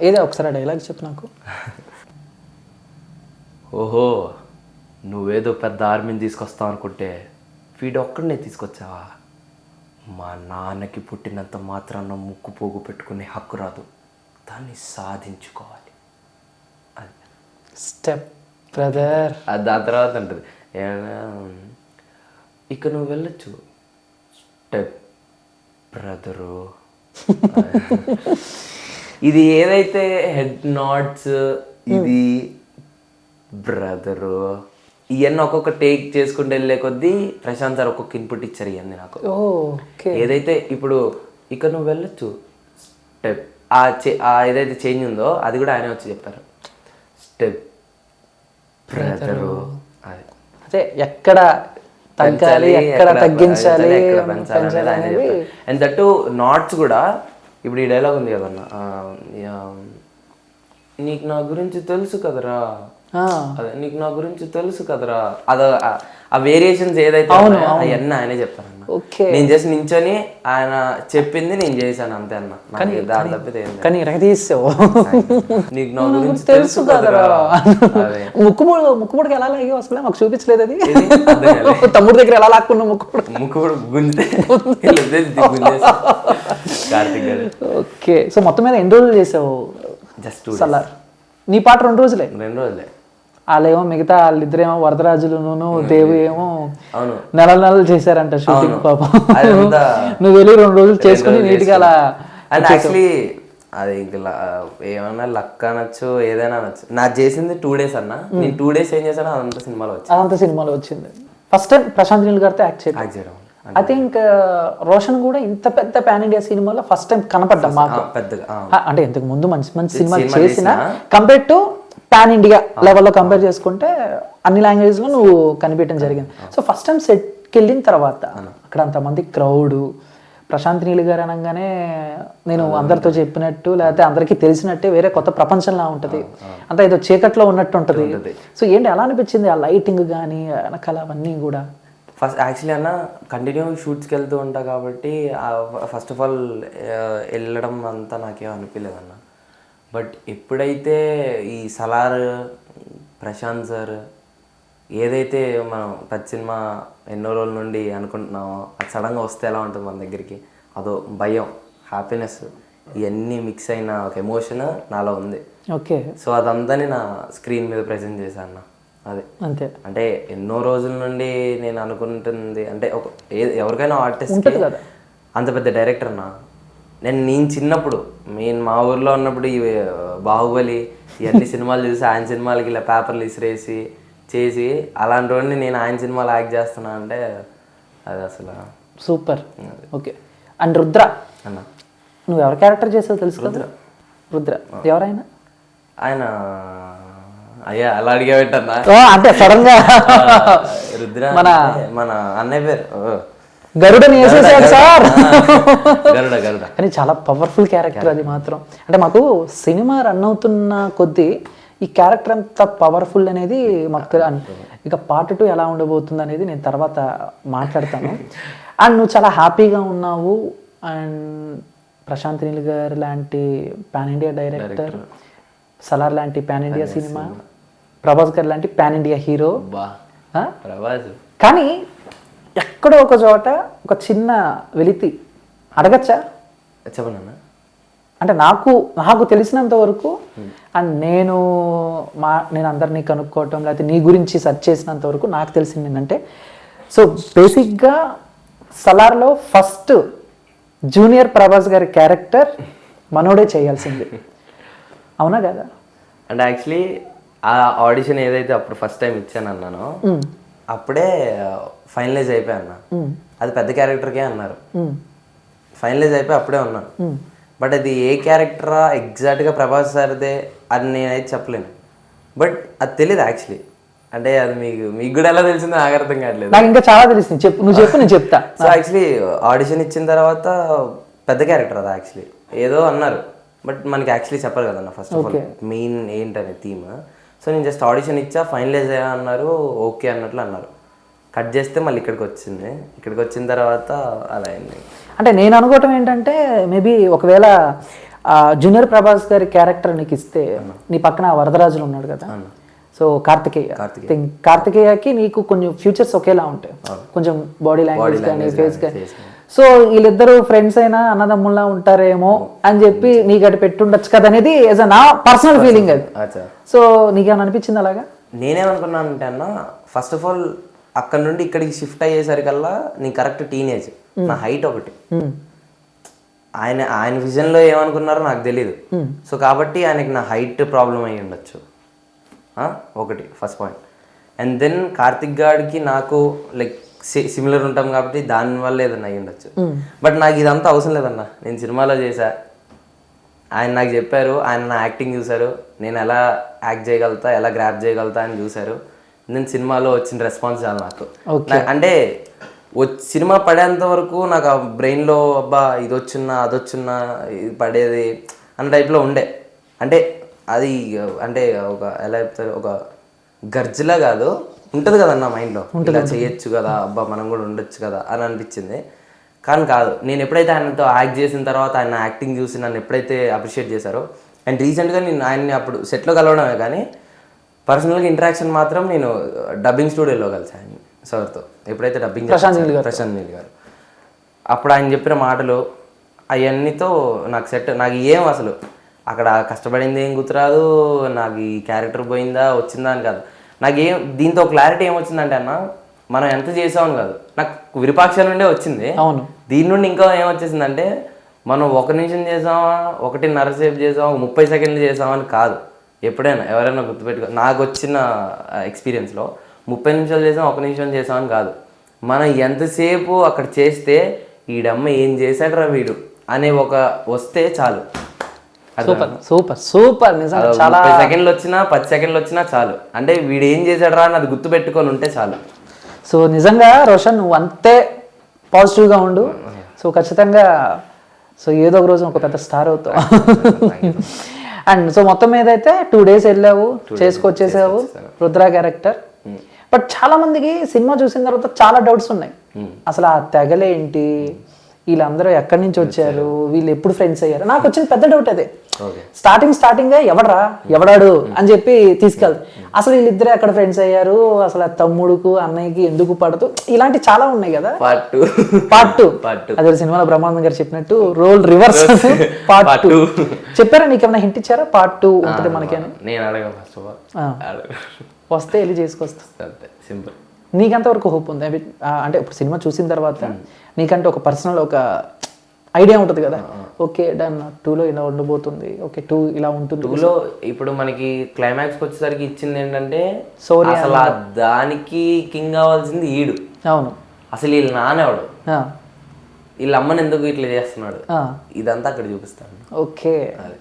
ఏదో ఒకసారి డైలాగ్ చెప్పు నాకు. ఓహో నువ్వేదో పెద్ద ఆర్మీని తీసుకొస్తావు అనుకుంటే వీడు ఒక్కడనే తీసుకొచ్చావా? మా నాన్నకి పుట్టినంత మాత్రాన ముక్కు పోగు పెట్టుకునే హక్కు రాదు. దాన్ని సాధించుకోవాలి. అది. Step brother. అది దాని తర్వాత ఉంటుంది ఏమైనా, ఇక నువ్వు వెళ్ళొచ్చు. Step brother. ఇది ఏదైతే హెడ్ నాట్స్ ఇది బ్రదరు ఇవన్నీ ఒక్కొక్క టేక్ చేసుకుంటూ వెళ్ళే కొద్దీ ప్రశాంత్ సార్ ఒక్కొక్క ఇన్పుట్ ఇచ్చారు ఇవన్నీ నాకు. ఓకే. ఏదైతే ఇప్పుడు ఇక నువ్వు వెళ్ళొచ్చు స్టెప్ ఆ చే ఆ ఏదైతే చేంజ్ ఉందో అది కూడా ఆయన వచ్చి చెప్పారు స్టెప్ బ్రదరు అది. అదే ఎక్కడ తగ్గాలి ఎక్కడ తగ్గించాలి ఎక్కడ పెంచాలి అనేది అండ్ దట్టు నాట్స్ కూడా ఇప్పుడు ఈ డైలాగ్ ఉంది కదన్న నీకు నా గురించి తెలుసు కదరా. అదే నీకు నా గురించి తెలుసు కదరా. అద ఆ- వేరియేషన్స్ ఏదైతే అవన్నీ ఆయనే చెప్తారన్న ఓకే. నేను జస్ట్ నించొని ఆయన చెప్పింది నేను చేశాను అంతే అన్న. దారి తప్పితే. కానీ ఇరగదీసావు నీకు నా గురించి తెలుసు కదరా. ముక్కుముడు ముక్కుముడికి ఎలా లాగావు అసలు? మాకు చూపించలేదు అది. తమ్ముడి దగ్గర ఎలా లాక్కున్నావు ముక్కుముడు ముక్కు కూడా గుంజే ఓకే. సో మొత్తం మీద ఎన్ని రోజులు చేసావు? జస్ట్ సలార్. నీ పాట రెండు రోజులే? రెండు రోజులే. వాళ్ళేమో మిగతా వాళ్ళిద్దరేమో వరదరాజులును దేవు ఏమో అవును. నెల నెలలు చేశారంట షూటింగ్ పాపం. నువ్వు వెళ్ళి రెండు రోజులు చేసుకుని నీట్గా అలా అండ్ యాక్చువల్లీ అది ఇంక ఏమన్నా లక్ అనొచ్చు ఏదైనా అనొచ్చు. నాకు చేసింది టూ డేస్ అన్న. నేను టూ డేస్ ఏం చేశానో అదంతా సినిమాలో వచ్చి అదంతా సినిమాలో వచ్చింది. ఫస్ట్ టైం ప్రశాంత్ నీల్ గారితో యాక్ట్ చేయడం ఐ థింక్ రోషన్ కూడా ఇంత పెద్ద పాన్ ఇండియా సినిమాలో ఫస్ట్ టైం కనపడ్డాం మాకు. పెద్దగా అంటే ఇంతకు ముందు మంచి మంచి సినిమాలు సినిమా చేసిన కంపేర్ టు పాన్ ఇండియా లెవెల్లో కంపేర్ చేసుకుంటే అన్ని లాంగ్వేజ్లో నువ్వు కనిపించడం జరిగింది. సో ఫస్ట్ టైం సెట్కి వెళ్ళిన తర్వాత అక్కడ అంతమంది క్రౌడ్ ప్రశాంత్ నీల్ గారు అనగానే నేను అందరితో చెప్పినట్టు లేకపోతే అందరికీ తెలిసినట్టే వేరే కొత్త ప్రపంచంలా ఉంటది. అంతా ఏదో చీకట్లో ఉన్నట్టు ఉంటది. సో ఏంటి ఎలా అనిపించింది? ఆ లైటింగ్ కానీ వెనకాల అవన్నీ కూడా? ఫస్ట్ యాక్చువల్లీ అన్న కంటిన్యూ షూట్స్కి వెళ్తూ ఉంటా కాబట్టి ఫస్ట్ ఆఫ్ ఆల్ వెళ్ళడం అంతా నాకేం అనిపించలేదు అన్న. బట్ ఎప్పుడైతే ఈ సలార్ ప్రశాంత్ సార్ ఏదైతే మనం పెద్ద సినిమా ఎన్నో రోజుల నుండి అనుకుంటున్నామో అది సడన్గా వస్తే ఎలా ఉంటుంది మన దగ్గరికి? అదో భయం హ్యాపీనెస్ ఇవన్నీ మిక్స్ అయిన ఒక ఎమోషన్ నాలో ఉంది. ఓకే. సో అదంతా నా స్క్రీన్ మీద ప్రజెంట్ చేశాను అన్న. అదే. అంతే. అంటే ఎన్నో రోజుల నుండి నేను అనుకుంటుంది అంటే ఒక ఎవరికైనా ఆర్టిస్ట్. అంత పెద్ద డైరెక్టర్ నా. నేను నేను చిన్నప్పుడు నేను మా ఊర్లో ఉన్నప్పుడు ఈ బాహుబలి ఇవన్నీ సినిమాలు చూసి ఆయన సినిమాలకి ఇలా పేపర్లు ఇసిరేసి చేసి అలాంటి వాడిని నేను ఆయన సినిమాలో యాక్ట్ చేస్తున్నా అంటే అది అసలు సూపర్. ఓకే. అండ్ రుద్ర. అన్న. నువ్వు ఎవరి క్యారెక్టర్ చేసావు తెలుసు కదా? రుద్ర. ఎవరైనా? ఆయన అయ్యా అలా అడిగా పెట్టన్నా ఓ, అంటే సడన్గా రుద్ర మన- మన అన్నయ్య పేరు. గరుడని వేసేసాడు సార్. గరుడ గరుడ. కానీ చాలా పవర్ఫుల్ క్యారెక్టర్ అది మాత్రం. అంటే మాకు సినిమా రన్ అవుతున్న కొద్దీ ఈ క్యారెక్టర్ అంత పవర్ఫుల్ అనేది మాకు ఇక పార్ట్ టూ ఎలా ఉండబోతుంది అనేది నేను తర్వాత మాట్లాడతాను. అండ్ నువ్వు చాలా హ్యాపీగా ఉన్నావు. అండ్ ప్రశాంత్ నీల్ గారు లాంటి పాన్ ఇండియా డైరెక్టర్ సలార్ లాంటి పాన్ ఇండియా సినిమా ప్రభాస్ గారు లాంటి పాన్ ఇండియా హీరో? ప్రభాస్. కానీ ఎక్కడో ఒక చోట ఒక చిన్న వెలితి అడగచ్చా? చెప్పండి అన్న. అంటే నాకు నాకు తెలిసినంత వరకు అండ్ నేను మా నేను అందరినీ కనుక్కోవటం లేకపోతే నీ గురించి సెర్చ్ చేసినంత వరకు నాకు తెలిసింది ఏంటంటే సో బేసిక్గా సలార్లో ఫస్ట్ జూనియర్ ప్రభాస్ గారి క్యారెక్టర్ మనోడే చేయాల్సింది. అవునా కదా? అంటే యాక్చువల్లీ ఆ ఆడిషన్ ఏదైతే అప్పుడు ఫస్ట్ టైం ఇచ్చాను అన్నానో అప్పుడే ఫైనలైజ్ అయిపోయా అన్న. అది పెద్ద క్యారెక్టర్కే అన్నారు. ఫైనలైజ్ అయిపోయి అప్పుడే ఉన్నాను బట్ అది ఏ క్యారెక్టరా ఎగ్జాక్ట్గా ప్రభాస్ సార్దే అని నేనైతే చెప్పలేను. బట్ అది తెలియదు యాక్చువల్లీ అంటే అది మీకు మీకు కూడా ఎలా తెలిసిందో నాకు అర్థం కావట్లేదు. నాకు ఇంకా చాలా తెలిసింది చెప్పు నువ్వు చెప్పు నేను చెప్తా. సో యాక్చువల్లీ ఆడిషన్ ఇచ్చిన తర్వాత పెద్ద క్యారెక్టర్ అది యాక్చువల్లీ ఏదో అన్నారు. బట్ మనకి యాక్చువల్లీ చెప్పరు కదన్న ఫస్ట్ ఆఫ్ ఆల్ మెయిన్ ఏంటనే థీమ్ సో నేను జస్ట్ ఆడిషన్ ఇచ్చా ఫైనలైజ్ అయ్యా అన్నారు ఓకే అన్నట్లు అన్నారు. కట్ చేస్తే మళ్ళీ ఇక్కడికి వచ్చింది. ఇక్కడికి వచ్చిన తర్వాత అలా అయింది. అంటే నేను అనుకోవటం ఏంటంటే మేబీ ఒకవేళ జూనియర్ ప్రభాస్ గారి క్యారెక్టర్ నీకు ఇస్తే నీ పక్కన వరదరాజులు ఉన్నాడు కదా. సో కార్తికేయ. Think కార్తికేయకి నీకు కొంచెం ఫ్యూచర్స్ ఒకేలా ఉంటాయి. కొంచెం బాడీ లాంగ్వేజ్ కానీ ఫేస్ కానీ. సో వీళ్ళిద్దరు ఫ్రెండ్స్ అయినా అన్నదమ్ముల్లా ఉంటారేమో అని చెప్పి నీకు అటు పెట్టుండొచ్చు కదా అనేది యాజ్ నా పర్సనల్ ఫీలింగ్ అది. సో నీకేమైనా అనిపించింది అలాగా? నేనేమనుకున్నానంటే అన్న ఫస్ట్ ఆఫ్ ఆల్ అక్కడ నుండి ఇక్కడికి షిఫ్ట్ అయ్యేసరికల్లా నీ కరెక్ట్ టీనేజ్ నా హైట్ ఒకటి. ఆయన ఆయన విజన్లో ఏమనుకున్నారో నాకు తెలియదు సో కాబట్టి ఆయనకి నా హైట్ ప్రాబ్లం అయి ఉండొచ్చు. ఒకటి first point and then Karthik గాడికి నాకు లైక్ సిమిలర్ ఉంటాం కాబట్టి దానివల్ల ఏదన్నా అయ్యి ఉండొచ్చు. బట్ నాకు ఇదంతా అవసరం లేదన్న. నేను సినిమాలో చేశా. ఆయన నాకు చెప్పారు. ఆయన నా యాక్టింగ్ చూశారు. నేను ఎలా యాక్ట్ చేయగలుగుతా ఎలా గ్రాప్ చేయగలుగుతా అని చూశారు. నేను సినిమాలో వచ్చిన రెస్పాన్స్ చాలు నాకు. అంటే సినిమా పడేంత వరకు నాకు ఆ బ్రెయిన్లో అబ్బా ఇది వచ్చిన్నా అది వచ్చిన్నా ఇది పడేది అన్న టైప్లో ఉండే. అంటే అది అంటే ఒక ఎలా చెప్తారు? ఒక గర్జలా కాదు. ఉంటుంది కదన్న మైండ్లో. ఇలా చేయొచ్చు కదా అబ్బా మనం కూడా ఉండొచ్చు కదా అని అనిపించింది. కానీ కాదు నేను ఎప్పుడైతే ఆయనతో యాక్ట్ చేసిన తర్వాత ఆయన యాక్టింగ్ చూసి నన్ను ఎప్పుడైతే అప్రిషియేట్ చేశారో అండ్ రీసెంట్గా నేను ఆయన్ని అప్పుడు సెట్లో కలవడమే కానీ పర్సనల్గా ఇంటరాక్షన్ మాత్రం నేను డబ్బింగ్ స్టూడియోలో కలిసాను సార్తో. ఎప్పుడైతే డబ్బింగ్ ప్రశాంత్ నీల్ గారు ప్రశాంత్ నీల్ గారు. అప్పుడు ఆయన చెప్పిన మాటలు అవన్నీతో నాకు సెట్ నాకు ఏం అసలు అక్కడ కష్టపడింది ఏం గుర్తురాదు నాకు ఈ క్యారెక్టర్ పోయిందా వచ్చిందా అని కాదు. నాకు ఏం దీంతో క్లారిటీ ఏమొచ్చిందంటే అన్న మనం ఎంత చేసామని కాదు. నాకు విరూపాక్ష నుండే వచ్చింది. అవును. దీని నుండి ఇంకా ఏమొచ్చేసిందంటే మనం ఒక నిమిషం చేసామా ఒకటిన్నర సేపు చేసామా ముప్పై సెకండ్లు చేసామా అని కాదు. ఎప్పుడైనా ఎవరైనా గుర్తుపెట్టుకో నాకు వచ్చిన ఎక్స్పీరియన్స్లో ముప్పై నిమిషాలు చేసాం ఒక నిమిషం చేసామని కాదు. మనం ఎంతసేపు అక్కడ చేస్తే ఈడమ్మ ఏం చేశాడ్రా వీడు అనే ఒక వస్తే చాలు. సూపర్ సూపర్ సూపర్ నిజంగా ముప్పై సెకండ్లు వచ్చినా పది సెకండ్లు వచ్చినా చాలు. అంటే వీడు ఏం చేశాడ్రా అని అది గుర్తు పెట్టుకొని ఉంటే చాలు. సో నిజంగా రోషన్ నువ్వు అంతే పాజిటివ్గా ఉండు. సో ఖచ్చితంగా సో ఏదో ఒక రోజు ఒక పెద్ద స్టార్ అవుతావు. అండ్ సో మొత్తం మీద అయితే టూ డేస్ వెళ్ళావు చేసుకొచ్చేసావు రుద్ర క్యారెక్టర్. బట్ చాలా మందికి సినిమా చూసిన తర్వాత చాలా డౌట్స్ ఉన్నాయి. అసలు ఆ తెగలేంటి? వీళ్ళందరూ ఎక్కడి నుంచి వచ్చారు? వీళ్ళు ఎప్పుడు ఫ్రెండ్స్ అయ్యారు? నాకు వచ్చిన పెద్ద డౌట్ అదే. స్టార్టింగ్ స్టార్టింగ్ ఎవడరా? ఎవడాడు? అని చెప్పి తీసుకెళ్తారు అసలు వీళ్ళిద్దరే అక్కడ ఫ్రెండ్స్ అయ్యారు. అసలు తమ్ముడుకు అన్నయ్యకి ఎందుకు పడదు? ఇలాంటి చాలా ఉన్నాయి కదా. Part two part two. అదే సినిమాలో బ్రహ్మానందం గారు చెప్పినట్టు రోల్ రివర్స్ పార్ట్ టూ. చెప్పారా? నీకు ఏమైనా హింట్ ఇచ్చారా? పార్ట్ టూ ఉంటుంది మనకి అని. నేను అడగను ఫస్ట్ ఆఫ్ ఆ. ఆల్ అడగను. వస్తే వెళ్ళి చేసుకొస్తా. సింపుల్ నీకంత వరకు హోప్ ఉంది? అంటే ఇప్పుడు సినిమా చూసిన తర్వాత నీకంటే ఒక పర్సనల్ ఒక ఐడియా ఉంటుంది కదా. Okay done. టూలో ఇలా ఉండబోతుంది. ఓకే టూ ఇలా ఉంటుంది. టూలో ఇప్పుడు మనకి క్లైమాక్స్ వచ్చేసరికి ఇచ్చింది ఏంటంటే Soria అసలు దానికి కింగ్ అవ్వాల్సింది ఈడు. అవును. అసలు వీళ్ళ నానేవాడు వీళ్ళ అమ్మని ఎందుకు ఇట్లా చేస్తున్నాడు? ఇదంతా అక్కడ చూపిస్తాను. ఓకే. అదే.